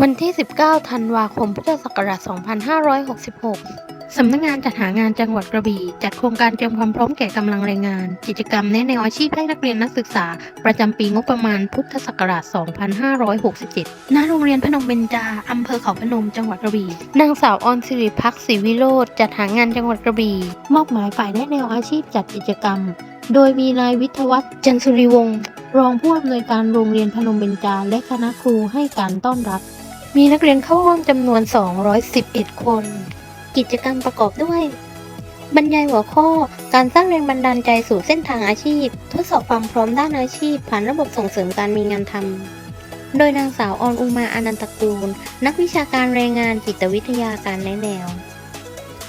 วันที่ 19 ธันวาคม พุทธศักราช 2566 สำนักงานจัดหางานจังหวัดกระบี่จัดโครงการเตรียมความพร้อมแก่กำลังแรงงาน กิจกรรมแนะแนวอาชีพให้นักเรียนนักศึกษา ประจำปีงบประมาณพุทธศักราช 2567 ณ โรงเรียนพนมเบญจา อำเภอเขาพนม จังหวัดกระบี่ นางสาวออนสิริพักษ์ศรีวิโรธจัดหางานจังหวัดกระบี่ มอบหมายฝ่ายแนะแนวอาชีพจัดกิจกรรม โดยมีนายวิทยวัฒน์จันทร์สุริวงศ์รองผู้อำนวยการโรงเรียนพนมเบญจาและคณะครูให้การต้อนรับ มีนักเรียนเข้าร่วมจำนวน 211 คน กิจกรรมประกอบด้วย บรรยายหัวข้อการสร้างแรงบันดาลใจสู่เส้นทางอาชีพ ทดสอบความพร้อมด้านอาชีพ ผ่านระบบส่งเสริมการมีงานทำโดยนางสาวออนอุมาอนันตกูล นักวิชาการแรงงานจิตวิทยาการแนะแนว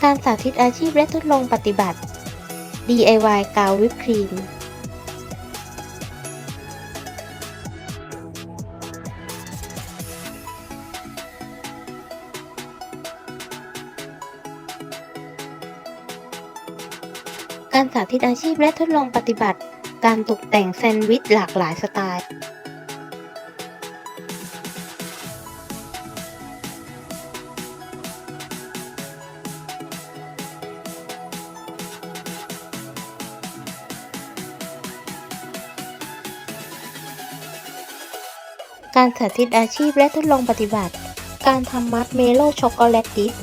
การสาธิตอาชีพและทดลองปฏิบัติ DIY กาววิปครีม การสาธิตอาชีพและทดลองปฏิบัติ การตกแต่งแซนด์วิชหลากหลายสไตล์ การสาธิตอาชีพและทดลองปฏิบัติ การทำมัดเมโลช็อกโกแลตดิส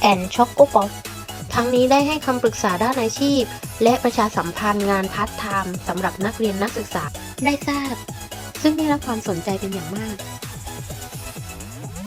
แอนช็อกโกป๊อปทั้งนี้ได้ให้คำปรึกษาด้านอาชีพ และประชาสัมพันธ์งานพาร์ทไทม์สำหรับนักเรียนนักศึกษาได้ทราบ ซึ่งได้รับความสนใจเป็นอย่างมาก